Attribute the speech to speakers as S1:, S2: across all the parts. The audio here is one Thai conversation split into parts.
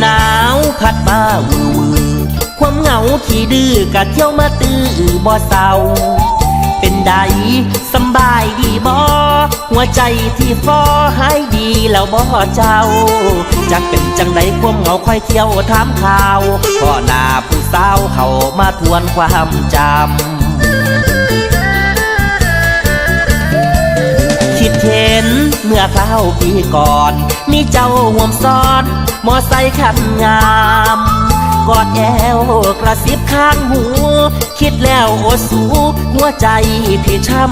S1: หนาวพัดมาวือวือความเหงาที่ดื้อกะเที่ยวมาตื้อบ่เศร้า เป็นใดสบายดีบ่หัวใจที่ฟอหายดีแล้วบ่เจ้าจักเป็นจังใดความเหงาค่อยเที่ยวถามข่าวพ่อหน้าผู้สาวเขามาทวนความจำคิดเห็นเมื่อเก้าปีก่อน มีเจ้าห่วมซ้อ นมอไซค์คันงามกอดแอวกระซิบข้างหู คิดแล้วโอสูหัวใจพี่ช้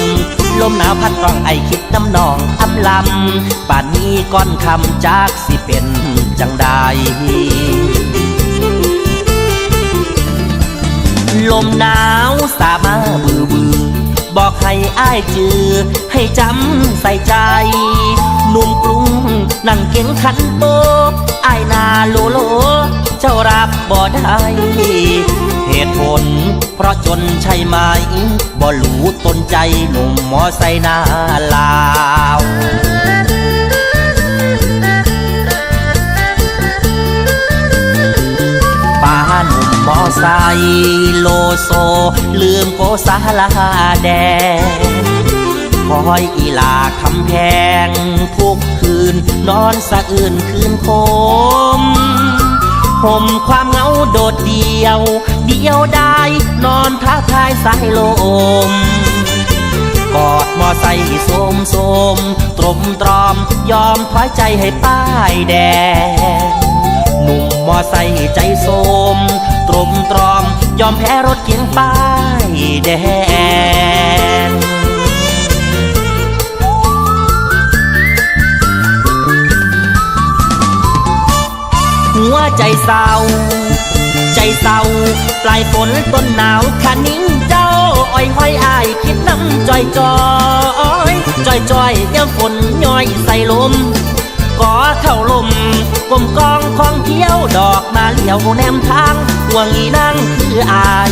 S1: ำลมหนาวพัดต้องไอคิดน้ำนองอำลำป่านนี้ก้อนคำจากสิเป็นจังใดลมหนาวสามาบือบือบอกให้อ้ายจือ ให้จำใส่ใจ ก่งขันโบกอ้ายนาโลโล เจ้ารับบ่ได้เหตุผล เพราะจนใช่ไหมบ่หลูต้นใจหนุ่มมอไซนาลาวป้าหนุ่มมอไซโลโซ ลืมโกสาลาแดง คอยอีลาคำแพงทุกคืน นอนสะอื่นคืนคมห่มความเหงาโดดเดียว เดียวได้ นอนท้าทายสายลมกอดมอไซค์โสมโสมตรมตรอม ยอมถอยใจให้ป้ายแดง หนุ่มมอไซค์ใจโสมตรมตรอม ยอมแพ้รถเกียงป้ายแดง หัวใจเศร้า ใจเศร้า ปลายฝนต้นหนาวขานิ่งเจ้าอ้อยห้อยอายคิดน้ำจอยจอยจอยจอยเดี๋ยวฝนย้อยใส่ลมก่อเข่าลมกลมกองของเที่ยวดอกมาเหลียวแนมทางห่วงอีนั่งคืออาย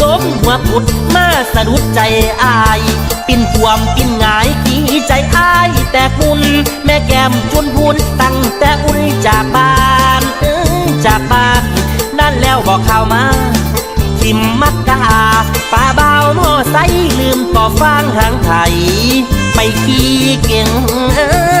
S1: ล้มหัวพุดมาสะดุดใจอาย ปิ่นควมปิ่นงายกีใจอายแต่คุณแม่แก้มจุนพูนตั้งแต่อุ่นจากบ้าน บอกข่าวมาทิมมักกาป่าเบาหมอไซลืมต่อฟางหางไถไปขี่เก่งเอ้